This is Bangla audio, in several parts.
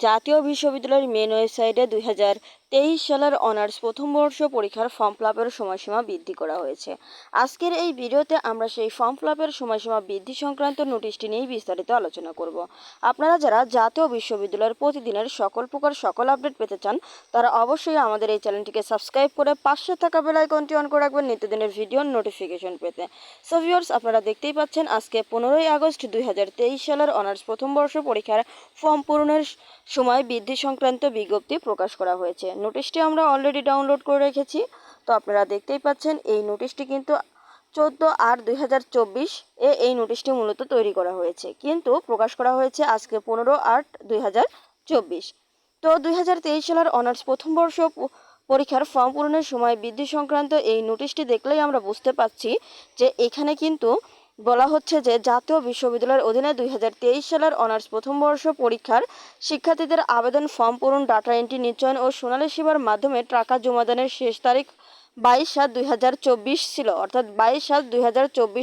জাতীয় বিশ্ববিদ্যালয়ের মেন ওয়েবসাইটে দুই হাজার তেইশ সালের অনার্স প্রথম বর্ষ পরীক্ষার ফর্ম ফিল আপের সময়সীমা বৃদ্ধি করা হয়েছে। আজকের এই ভিডিওতে আমরা সেই ফর্ম ফিল আপের সময়সীমা বৃদ্ধি সংক্রান্ত নোটিশটি নিয়েই বিস্তারিত আলোচনা করব। আপনারা যারা জাতীয় বিশ্ববিদ্যালয়ের প্রতিদিনের সকল প্রকার সকল আপডেট পেতে চান, তারা অবশ্যই আমাদের এই চ্যানেলটিকে সাবস্ক্রাইব করে পাশে থাকা বেল আইকনটি অন করে রাখবেন নিত্যদিনের ভিডিওর নোটিফিকেশন পেতে। সো ভিউয়ার্স আপনারা দেখতেই পাচ্ছেন, আজকে পনেরোই আগস্ট দুই হাজার তেইশ সালের অনার্স প্রথম বর্ষ পরীক্ষার ফর্ম পূরণের সময় বৃদ্ধি সংক্রান্ত বিজ্ঞপ্তি প্রকাশ করা হয়েছে। নোটিশটি আমরা অলরেডি ডাউনলোড করে রেখেছি। তো আপনারা দেখতেই পাচ্ছেন, এই নোটিশটি কিন্তু চোদ্দ আট দুই হাজার চব্বিশ এ এই নোটিশটি মূলত তৈরি করা হয়েছে। কিন্তু প্রকাশ করা হয়েছে আজকে পনেরো আট দুই হাজার চব্বিশ। তো দুই হাজার তেইশ সালের অনার্স প্রথম বর্ষ পরীক্ষার ফর্ম পূরণের সময় বৃদ্ধি সংক্রান্ত এই নোটিশটি দেখলেই আমরা বুঝতে পারছি যে এখানে কিন্তু বলা হচ্ছে যে জাতীয় বিশ্ববিদ্যালয়ের অধীনে দুই হাজার তেইশ সালের অনার্স প্রথম বর্ষ পরীক্ষার শিক্ষার্থীদের আবেদন ফর্ম পূরণ, ডাটা এন্ট্রি নিশ্চয়ন ও সোনালী সেবার মাধ্যমে টাকা জমাদানের শেষ তারিখ বাইশ সাত দুই ছিল, অর্থাৎ বাইশ সাত দুই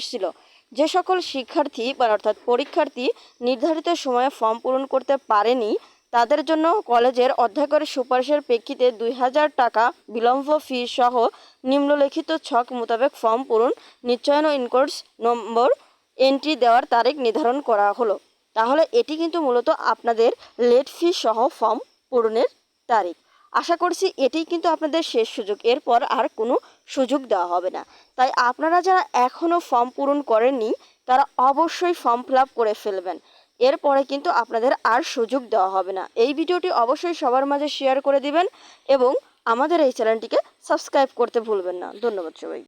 ছিল। যে সকল শিক্ষার্থী বা অর্থাৎ পরীক্ষার্থী নির্ধারিত সময়ে ফর্ম পূরণ করতে পারেনি তাদের জন্য কলেজের অধ্যক্ষের সুপারিশের প্রেক্ষিতে দুই হাজার টাকা বিলম্ব ফি সহ নিম্নলিখিত ছক মোতাবেক ফর্ম পূরণ, নিশ্চয়ন ইনকোর্স নম্বর এন্ট্রি দেওয়ার তারিখ নির্ধারণ করা হলো। তাহলে এটি কিন্তু মূলত আপনাদের লেট ফি সহ ফর্ম পূরণের তারিখ। আশা করছি এটি কিন্তু আপনাদের শেষ সুযোগ। এরপর আর কোনো সুযোগ দেওয়া হবে না। তাই আপনারা যারা এখনও ফর্ম পূরণ করেননি, তারা অবশ্যই ফর্ম ফিল করে ফেলবেন। এরপরে কিন্তু আপনাদের আর সুযোগ দেওয়া হবে না। এই ভিডিওটি অবশ্যই সবার মাঝে শেয়ার করে দিবেন এবং আমাদের এই চ্যানেলটিকে সাবস্ক্রাইব করতে ভুলবেন না। ধন্যবাদ সবাই